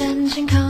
จันท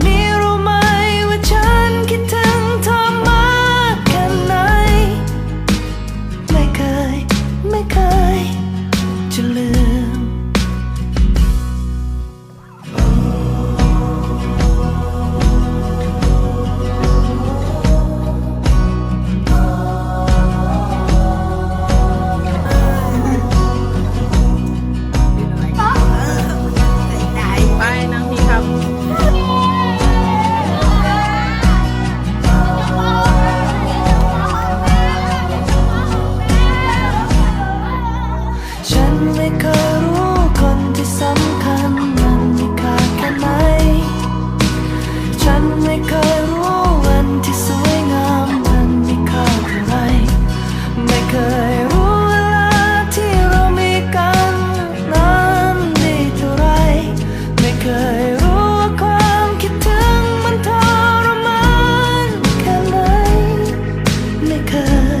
ฉันไม่เคยรู้วันที่สวยงามมันมีค่าเท่าไรไม่เคยรู้เวลาที่เรามีกันนั้นดีเท่าไรไม่เคยรู้ว่าความคิดถึงมันทรมานแค่ไหนไม่เคย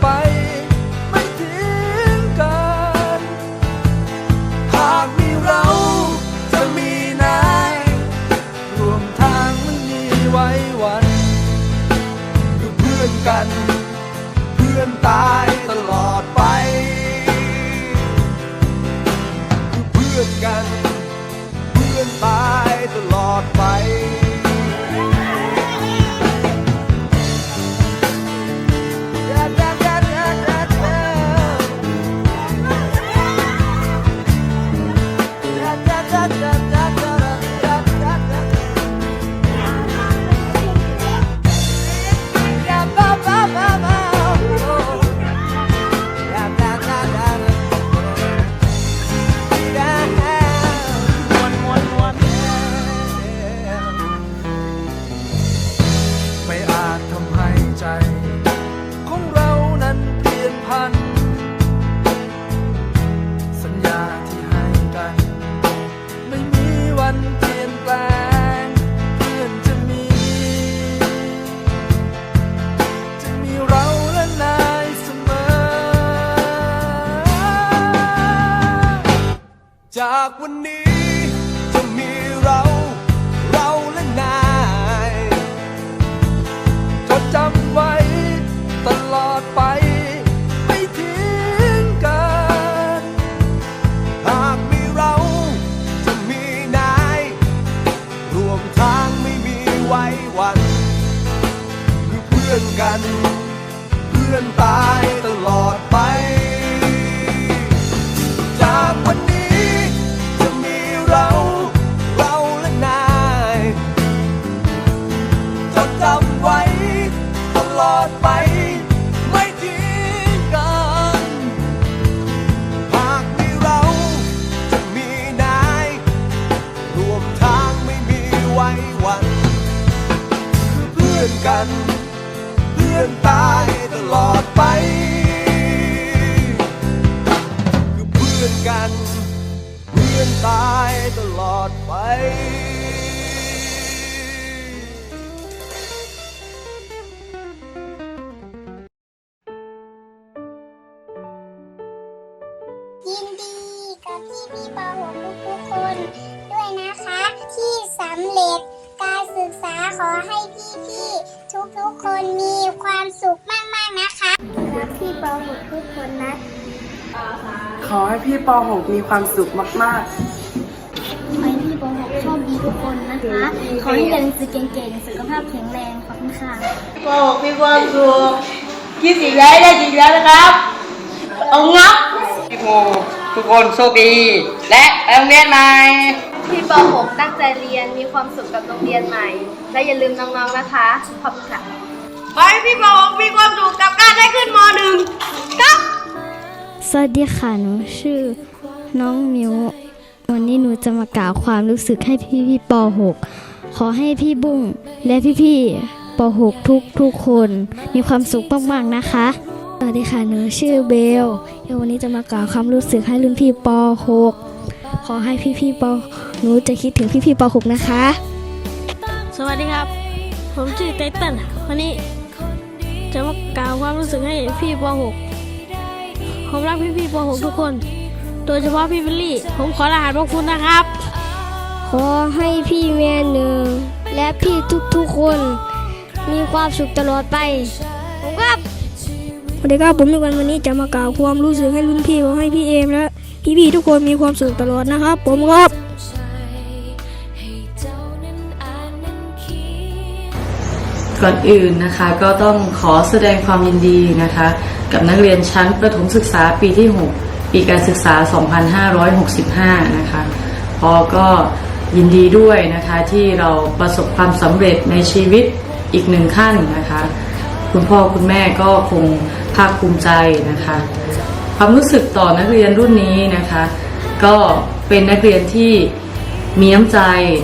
ไว้วันคือเพื่อนกัน จ มีไว้วัน คือเพื่อนกัน เพื่อนตายตลอดไป คือเพื่อนกัน เพื่อนตายตลอดไปยินดีกับพี่พี่ป .6 ทุกๆคนำเร็จ การศึกษาขอให้พี่พี่ทุกทุกๆคนมีความสุขมากๆนะคะรักพี่ป .6 ทุกคนนะ ขอให้พี่ป .6 มีความสุขมากขอให้พี่ป .6 โชคดีทุกคนนะคะ ขอให้เรียนหนังสือเก่งๆ สุขภาพแข็งแรงขอบคุณค่ะป .6 มีความสุขคิดสิ่งใดได้สิ่งนั้นนะครับ เอางับพี่โมทุกคนโชคดี และไปโรงเรียนใหม่พี่ ป .6 ตั้งใจเรียนมีความสุขกับโรงเรียนใหม่ และอย่าลืมน้องๆนะคะ ขอบคุณค่ะ ขอให้พี่ป .6 มีความสุขกับการได้ขึ้นม .1 ครับ สวัสดีค่ะ หนูชื่อน้องมิว วันนี้หนูจะมากล่าวความรู้สึกให้พี่พี่ป .6 ขอให้พี่บุ้งและพี่พี่ป .6 ทุกทุกคนมีความสุขมากๆนะคะ สวัสดีค่ะ หนูชื่อเบลเดี๋ยววันนี้จะมากล่าวความรู้สึกให้รุ่นพี่ป .6 ขอให้พี่พี่ป หนูจะคิดถึงพี่พี่ป .6 นะคะ สวัสดีครับ ผมชื่อไตเติ้ลวันนี้จะมากล่าวความรู้สึกให้พี่ป .6 ผมรักพี่พี่ป .6 ทุกคน โดยเฉพาะพี่วิลลี่ ผมขอรหัสพวกคุณนะครับ ขอให้พี่เมียหนึ่งและพี่ทุกๆคน มีความสุขตลอดไป ผมครับสวัสดีครับผมในวันวันนี้จะมากล่าวความรู้สึกให้รุ่นพี่ผมให้พี่เอมและพี่พี่ๆทุกคนมีความสุขตลอดนะครับ ผมครับ ก่อนอื่นนะคะก็ต้องขอแสดงความยินดีนะคะ กับนักเรียนชั้นประถมศึกษาปีที่ 6 ปีการศึกษา 2565 นะคะพอก็ยินดีด้วยนะคะที่เราประสบความสำเร็จในชีวิตอีกหนึ่งขั้นนะคะ คุณพ่อคุณแม่ก็คงภาคภูมิใจนะคะ ความรู้สึกต่อนักเรียนรุ่นนี้นะคะ ก็เป็นนักเรียนที่ มีน้ำใจ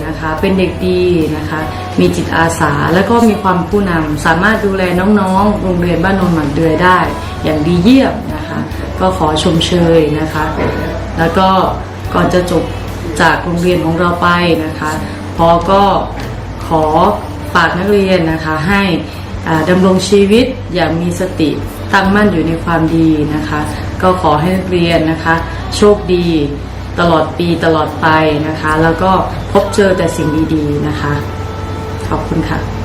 นะคะ เป็นเด็กดีนะคะ มีจิตอาสาและก็มีความผู้นำสามารถดูแลน้องๆ โรงเรียนบ้านโนนหมันเดือยได้ อย่างดีเยี่ยมนะคะ ก็ขอชมเชยนะคะ แล้วก็ก่อนจะจบจากโรงเรียนของเราไปนะคะพอก็ขอฝากนักเรียนนะคะให้ดำรงชีวิตอย่างมีสติตั้งมั่นอยู่ในความดีนะคะ ก็ขอให้นักเรียนนะคะ โชคดี ตลอดปีตลอดไปนะคะ แล้วก็พบเจอแต่สิ่งดีๆนะคะ ขอบคุณค่ะ